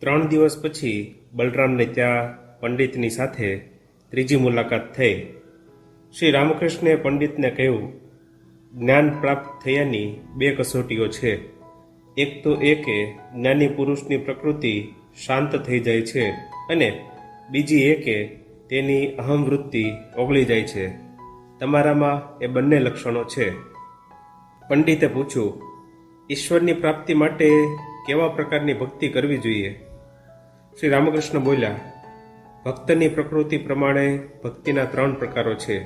ત્રણ દિવસ પછી બલરામને ત્યાં પંડિતની સાથે ત્રીજી મુલાકાત થઈ. શ્રી રામકૃષ્ણે પંડિતને કહ્યું, જ્ઞાન પ્રાપ્ત થયાની બે કસોટીઓ છે. એક તો એ કે જ્ઞાની પુરુષની પ્રકૃતિ શાંત થઈ જાય છે અને બીજી એ કે તેની અહમ વૃત્તિ ઓગળી જાય છે. તમારામાં એ બંને લક્ષણો છે. પંડિતે પૂછ્યું, ઈશ્વરની પ્રાપ્તિ માટે કેવા પ્રકારની ભક્તિ કરવી જોઈએ? શ્રી રામકૃષ્ણ બોલ્યા, ભક્તની પ્રકૃતિ પ્રમાણે ભક્તિના ત્રણ પ્રકારો છે.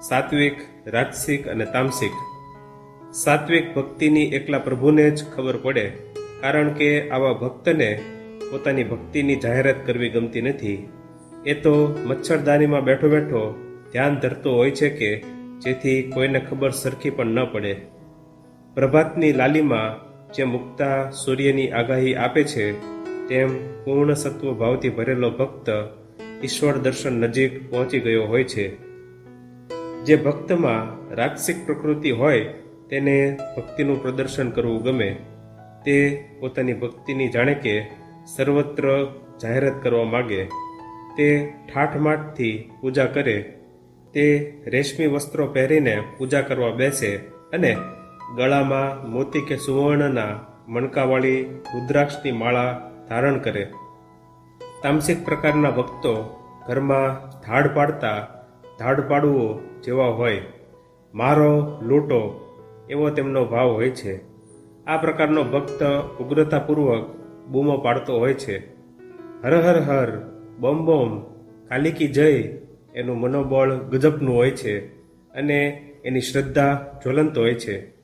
સાત્વિક, રાજસિક અને તામસિક. સાત્વિક ભક્તિની એકલા પ્રભુને જ ખબર પડે, કારણ કે આવા ભક્તને પોતાની ભક્તિની જાહેરાત કરવી ગમતી નથી. એ તો મચ્છરદાનીમાં બેઠો બેઠો ધ્યાન ધરતો હોય છે કે જેથી કોઈને ખબર સરખી પણ ન પડે. પ્રભાતની લાલીમાં જે મુક્તા સૂર્યની આગાહી આપે છે તેમ પૂર્ણ સત્વ ભાવથી ભરેલો ભક્ત ઈશ્વર દર્શન નજીક પહોંચી ગયો હોય છે. જે ભક્તમાં રાક્ષિક પ્રકૃતિ હોય તેને ભક્તિનું પ્રદર્શન કરવું ગમે. તે પોતાની ભક્તિની જાણે કે સર્વત્ર જાહેરાત કરવા માગે. તે ઠાઠમાઠથી પૂજા કરે. તે રેશમી વસ્ત્રો પહેરીને પૂજા કરવા બેસે અને ગળામાં મોતી કે સુવર્ણના મણકાવાળી રુદ્રાક્ષની માળા ધારણ કરે. તામસિક પ્રકારના ભક્તો ઘરમાં ધાડ પાડતા ધાડ પાડવો જેવા હોય. મારો, લૂંટો એવો તેમનો ભાવ હોય છે. આ પ્રકારનો ભક્ત ઉગ્રતાપૂર્વક બૂમો પાડતો હોય છે. હર હર હર, બોમ બોમ કાલિકી જય એનું મનોબળ ગજબનું હોય છે અને એની શ્રદ્ધા જ્વલંત હોય છે.